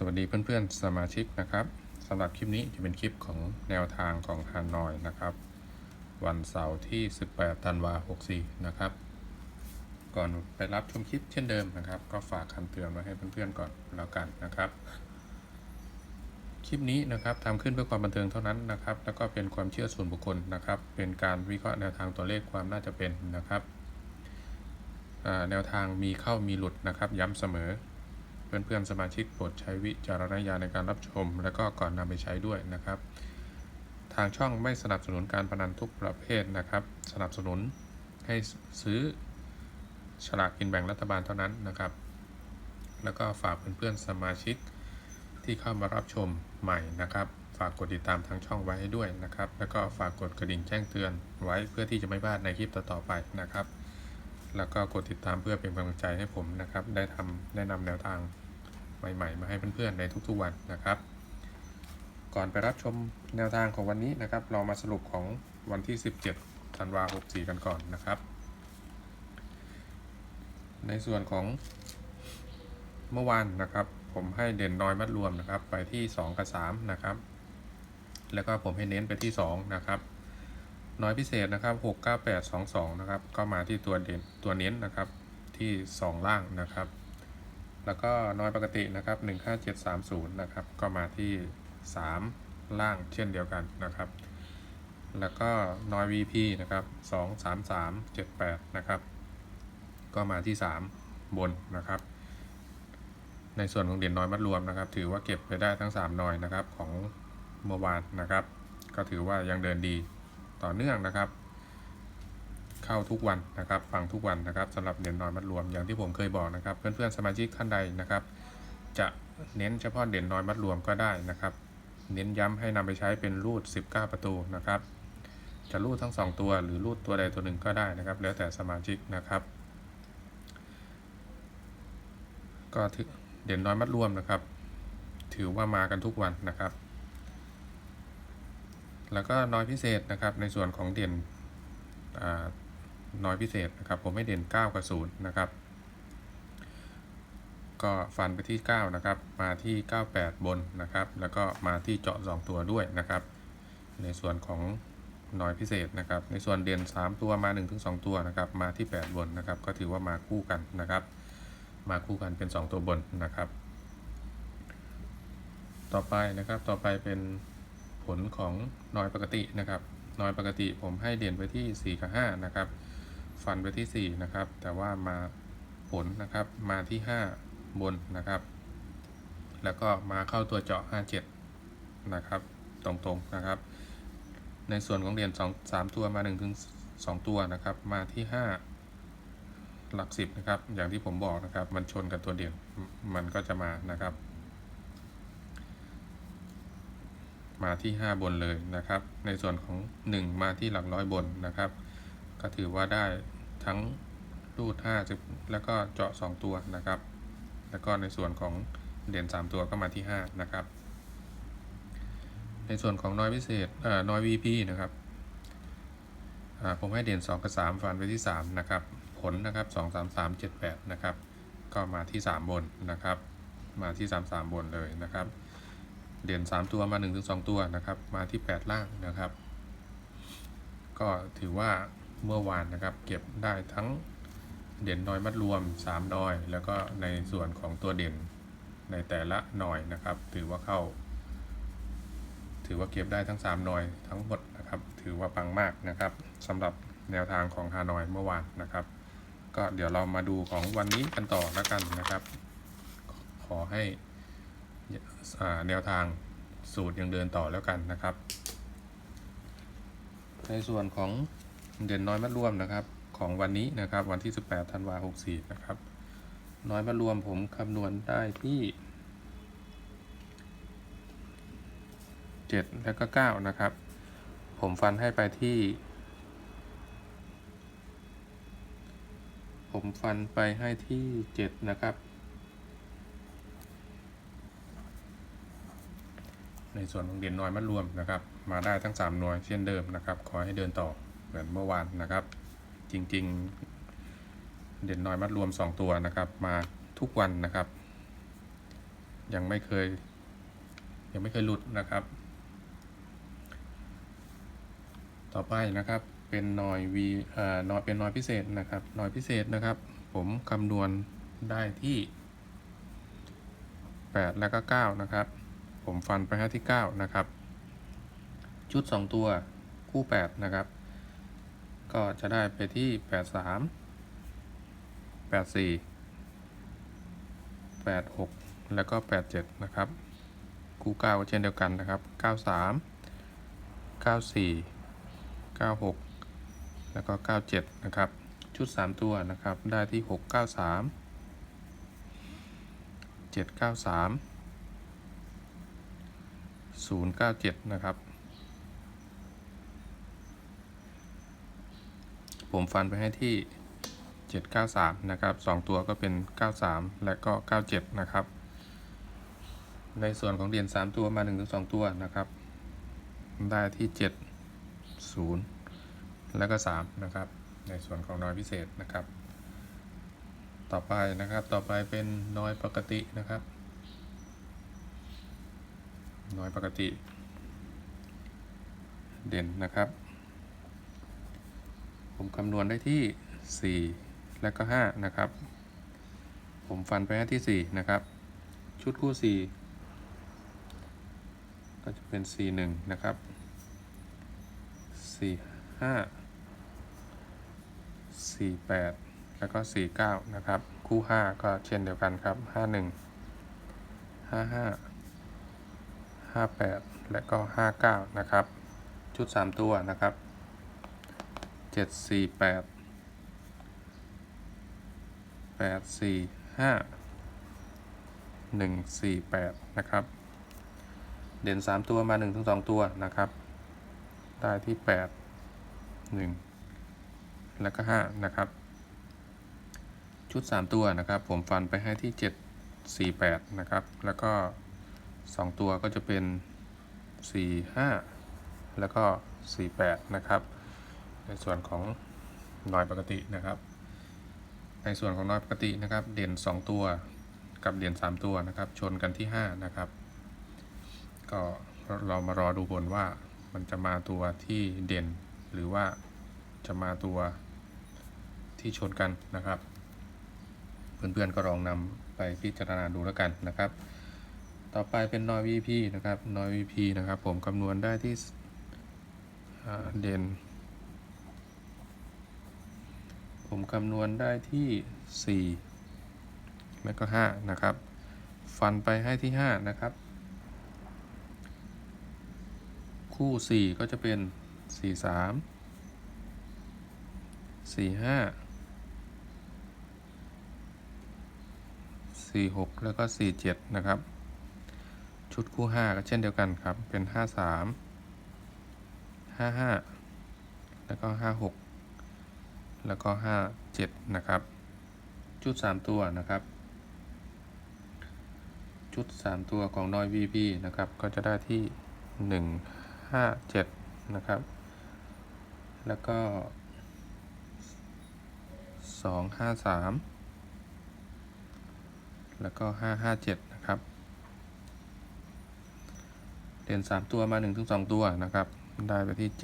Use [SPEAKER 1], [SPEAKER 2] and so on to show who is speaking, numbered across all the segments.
[SPEAKER 1] สวัสดีเพื่อนๆสมาชิกนะครับสำหรับคลิปนี้จะเป็นคลิปของแนวทางของฮานอยนะครับ วันเสาร์ที่ 18 ธันวา64 นะครับ ก่อนไปรับชมคลิปเช่นเดิมนะครับ ก็ฝากคำเตือนไว้ให้เพื่อนๆก่อนแล้วกันนะครับ คลิปนี้นะครับทำขึ้นเพื่อความบันเทิงเท่านั้นนะครับ แล้วก็เป็นความเชื่อส่วนบุคคลนะครับ เป็นการวิเคราะห์แนวทางตัวเลขความน่าจะเป็นนะครับแนวทางมีเข้ามีหลุดนะครับ ย้ำเสมอ เพื่อนๆสมาชิกโปรดใช้วิจารณญาณในการรับชม และก็ก่อนนำไปใช้ด้วยนะครับ ทางช่องไม่สนับสนุนการพนันทุกประเภทนะครับ สนับสนุนให้ซื้อฉลากกินแบ่งรัฐบาลเท่านั้นนะครับ แล้วก็ฝากเพื่อนๆสมาชิกที่เข้ามารับชมใหม่นะครับ ฝากกดติดตามทางช่องไว้ให้ด้วยนะครับ แล้วก็ฝากกดกระดิ่งแจ้งเตือนไว้เพื่อที่จะไม่พลาดในคลิปต่อๆไปนะครับ แล้วก็กดติดตามเพื่อเป็นกำลังใจให้ผมนะครับ ได้ทำได้นำแนวทาง ใหม่ๆ มาให้เพื่อนๆในทุกๆวันนะครับ ก่อนไปรับชมแนวทางของวันนี้นะครับ เรามาสรุปของวันที่ 17ธันวาคม64 กันก่อนนะครับ ในส่วนของเมื่อวานนะครับ ผมให้เด่นน้อยมัดรวมนะครับ ไปที่ 2 กับ 3 นะครับ แล้วก็ผมให้เน้นไปที่ 2 นะครับน้อยพิเศษนะครับ 6 9 8 2 2 นะครับ ก็มาที่ตัวเด่นตัวเน้นนะครับที่ 2 ล่างนะครับ แล้วก็น้อยปกตินะครับ 1 5 7 3 0 นะครับ ก็มาที่ 3 ล่างเช่นเดียวกันนะครับ แล้วก็น้อย VP นะครับ 2 3 3 7 8 นะครับ ก็มาที่ 3 บนนะครับ ในส่วนของเด่นน้อยมัดรวมนะครับ ถือว่าเก็บไปได้ทั้ง 3 น้อยนะครับของเมื่อวานนะครับ ก็ถือว่ายังเดินดีต่อเนื่องนะครับ เข้าทุกวันนะครับ ฟังทุกวันนะครับสำหรับเด่นนอนมัดรวมอย่างที่ผมเคยบอกนะครับ เพื่อนๆสมาชิกท่านใดนะครับ จะเน้นเฉพาะเด่นน้อยมัดรวมก็ได้นะครับ เน้นย้ำให้นำไปใช้เป็นรูด 19 ประตูนะครับ จะรูดทั้ง 2 ตัวหรือรูดตัวใดตัวหนึ่งก็ได้นะครับ แล้วแต่สมาชิกนะครับ ก็ถือเด่นน้อยมัดรวมนะครับ ถือว่ามากันทุกวันนะครับแล้วก็น้อยพิเศษนะครับในส่วนของเด่นอ่า น้อยพิเศษนะครับผมให้เด่น 9 กับ0นะครับก็ฟันไปที่ 9 นะครับ มาที่ 98 บนนะครับ แล้วก็มาที่เจาะ 2 ตัวด้วยนะครับ ในส่วนของน้อยพิเศษนะครับ ในส่วนเด่น 3 ตัวมา 1-2 ตัวนะครับ มาที่ 8 บนนะครับ ก็ถือว่ามาคู่กันนะครับ มาคู่กันเป็น 2 ตัวบนนะครับ ต่อไปนะครับ ต่อไปเป็นผลของน้อยปกตินะครับ น้อยปกติผมให้เด่นไปที่ 4 กับ 5 นะครับ ฟันไปที่ 4 นะครับ แต่ว่ามาผลนะครับมาที่ 5 บนนะครับ แล้วก็มาเข้าตัวเจาะ 57 นะครับตรงๆนะครับ ในส่วนของเด่น2 3 ตัวมา1ถึง2ตัวนะครับ มาที่ 5 หลัก 10 นะครับ อย่างที่ผมบอกนะครับ มันชนกับตัวเด่นมันก็จะมานะครับ มาที่ 5 บนเลยนะครับ ในส่วนของ 1 มาที่หลักร้อยบนนะครับ ก็ถือว่าได้ ทั้งรูด 50 แล้วก็เจาะ 2 ตัวนะครับ แล้วก็ในส่วนของเด่น 3 ตัวก็มาที่ 5 นะครับ ในส่วนของน้อยพิเศษเอ่อน้อย VP นะครับผมให้เด่น 2 กับ 3 ฟันไปที่ 3 นะครับ ผลนะครับ 2 3 3 7 8 นะครับ ก็มาที่ 3 บนนะครับ มาที่ 3 3 บนเลยนะครับ เด่น 3 ตัวมา 1-2 ตัวนะครับ มาที่ 8 ล่างนะครับ ก็ถือว่า เมื่อวานนะครับ เก็บได้ทั้งเด่นน้อยมัดรวม3น้อย แล้วก็ในส่วนของตัวเด่นในแต่ละหน่อยนะครับ ถือว่าเข้า ถือว่าเก็บได้ทั้ง 3 หน่อยทั้งหมดนะครับ ถือว่าปังมากนะครับสำหรับแนวทางของฮานอยเมื่อวานนะครับ ก็เดี๋ยวเรามาดูของวันนี้กันต่อแล้วกันนะครับ ขอให้แนวทางสูตรยังเดินต่อแล้วกันนะครับ ในส่วนของ เด่นน้อยมัดรวมนะครับของวันนี้นะครับ วันที่ 18ธันวาคม64นะครับ น้อยมัดรวมผมคำนวณได้ที่7แล้วก็9นะครับ ผมฟันให้ไปที่ ผมฟันไปให้ที่7นะครับ ในส่วนของเด่นน้อยมัดรวมนะครับ มาได้ทั้ง3หน่วยเช่นเดิมนะครับ ขอให้เดินต่อ เหมือนเมื่อวานนะครับ จริง ๆ เด่นน้อยมัดรวม 2 ตัวนะครับ มาทุกวันนะครับ ยังไม่เคย ยังไม่เคยหลุดนะครับ ต่อไปนะครับเป็นหน่อย V เอ่อหน่อยเป็นหน่อยพิเศษนะครับหน่อยพิเศษนะครับ ผมคำนวณได้ที่ 8 แล้วก็ 9 นะครับ ผมฟันไปที่ 9 นะครับ ชุด 2 ตัวคู่ 8 นะครับ ก็จะได้ไปที่ 83 84 86 แล้วก็ 87 นะครับคู่9ก็เช่นเดียวกันนะครับ 93 94 96 แล้วก็ 97 นะครับ ชุด 3 ตัวนะครับ ได้ที่ 693 793 097 นะครับ ผมฟันไปให้ที่ 793 นะครับ 2 ตัวก็เป็น 93 และก็ 97 นะครับ ในส่วนของเหรียญ3ตัวมา 1-2 ตัวนะครับ ได้ที่ 7 0 แล้วก็ 3 นะครับ ในส่วนของน้อยพิเศษนะครับ ต่อไปนะครับ ต่อไปเป็นน้อยปกตินะครับ น้อยปกติ เด่นนะครับ ผมคำนวณได้ที่ 4 และก็ 5 นะครับ ผมฟันไปที่ 4 นะครับ ชุดคู่ 4 ก็จะเป็น 4 1 นะครับ 4 5 4 8 แล้วก็ 4 9 นะครับ คู่ 5 ก็เช่นเดียวกันครับ 5 1 5 5 5 8 และก็ 5 9 นะครับ ชุด 3 ตัวนะครับ 7 4 8 8 4 5 1 4 8นะครับ เด่น3ตัวมา1ถึง2ตัวนะครับ ได้ที่8 1แล้วก็5นะครับ ชุด3ตัวนะครับ ผมฟันไปให้ที่7 4 8นะครับ แล้วก็2ตัวก็จะเป็น4 5แล้วก็4 8นะครับ ในส่วนของน้อยปกตินะครับ ในส่วนของน้อยปกตินะครับ เด่น 2 ตัวกับเด่น 3 ตัวนะครับ ชนกันที่ 5 นะครับ ก็เรามารอดูผลว่ามันจะมาตัวที่เด่น หรือว่าจะมาตัวที่ชนกันนะครับ เพื่อนๆก็ลองนำไปพิจารณาดูแล้วกันนะครับ ต่อไปเป็นนอย VP นะครับนอย VP นะครับ ผมคำนวณได้ที่เด่น ผมคำนวณได้ที่ 4 แล้วก็ 5 นะครับ ฟันไปให้ที่ 5 นะครับ คู่ 4 ก็จะเป็น 4 3 4 5 4 6 แล้วก็ 4 7 นะครับ ชุดคู่ 5 ก็เช่นเดียวกันครับ เป็น 5 3 5 5 แล้วก็ 5 6 แล้วก็ 5 7 นะครับ ชุด 3 ตัวนะครับ ชุด 3 ตัวของน้อย VP นะครับ ก็จะได้ที่ 1 5 7 นะครับ แล้วก็ 2 5 3 แล้วก็ 5 5 7 นะครับ เด่น 3 ตัวมา1ถึง2ตัวนะครับ ได้ไปที่ 7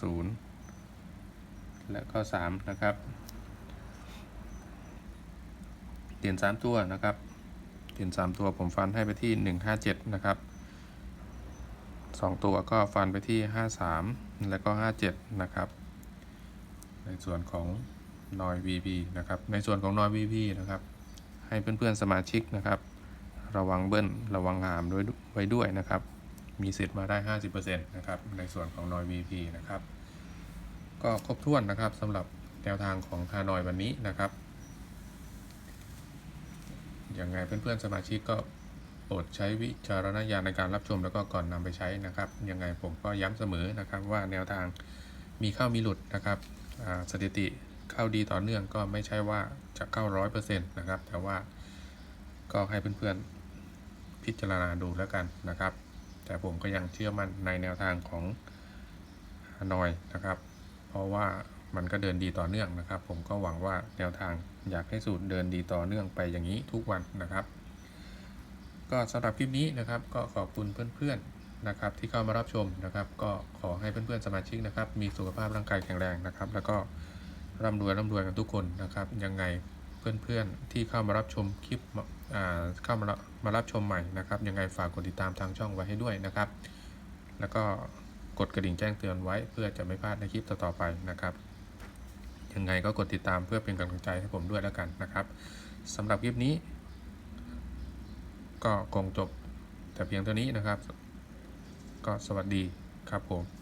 [SPEAKER 1] 0 และก็3นะครับเด่ยน 3 ตัวนะครับเด่ยน 3 ตัวผมฟันให้ไปที่ 1 5 7 นะครับ 2 ตัวก็ฟันไปที่ 5 3 แล้วก็ 5 7 นะครับ ในส่วนของนอย VP นะครับ ในส่วนของนอย VP นะครับ ให้เพื่อนๆสมาชิกนะครับ ระวังเบิ้ลระวังหามด้วยไว้ด้วยนะครับ มีสิทธิ์มาได้ 50%นะครับ ในส่วนของนอย VP นะครับ ก็ครบถ้วนนะครับสำหรับแนวทางของฮานอยวันนี้นะครับยังไงเพื่อนๆสมาชิกก็โปรดใช้วิจารณญาณในการรับชมแล้วก็ก่อนนำไปใช้นะครับ ยังไงผมก็ย้ำเสมอนะครับว่าแนวทางมีเข้ามีหลุดนะครับสถิติเข้าดีต่อเนื่องก็ไม่ใช่ว่าจะเข้าร้อยเปอร์เซ็นต์นะครับ แต่ว่าก็ให้เพื่อนๆพิจารณาดูแล้วกันนะครับ แต่ผมก็ยังเชื่อมั่นในแนวทางของฮานอยนะครับ เพราะว่ามันก็เดินดีต่อเนื่องนะครับ ผมก็หวังว่าแนวทางอยากให้สูตรเดินดีต่อเนื่องไปอย่างนี้ทุกวันนะครับ ก็สำหรับคลิปนี้นะครับ ก็ขอบคุณเพื่อนๆนะครับ ที่เข้ามารับชมนะครับ ก็ขอให้เพื่อนๆสมาชิกนะครับ มีสุขภาพร่างกายแข็งแรงนะครับ แล้วก็ร่ำรวยร่ำรวยกันทุกคนนะครับ ยังไงเพื่อนๆที่เข้ามารับชมคลิปเข้ามามารับชมใหม่นะครับ ยังไงฝากกดติดตามทางช่องไว้ให้ด้วยนะครับ แล้วก็ กดกระดิ่งแจ้งเตือนไว้ เพื่อจะไม่พลาดในคลิปต่อๆไปนะครับยังไงก็กดติดตามเพื่อเป็นกำลังใจให้ผมด้วยแล้วกันนะครับสำหรับคลิปนี้ ก็คงจบแต่เพียงเท่านี้นะครับ ก็สวัสดีครับผม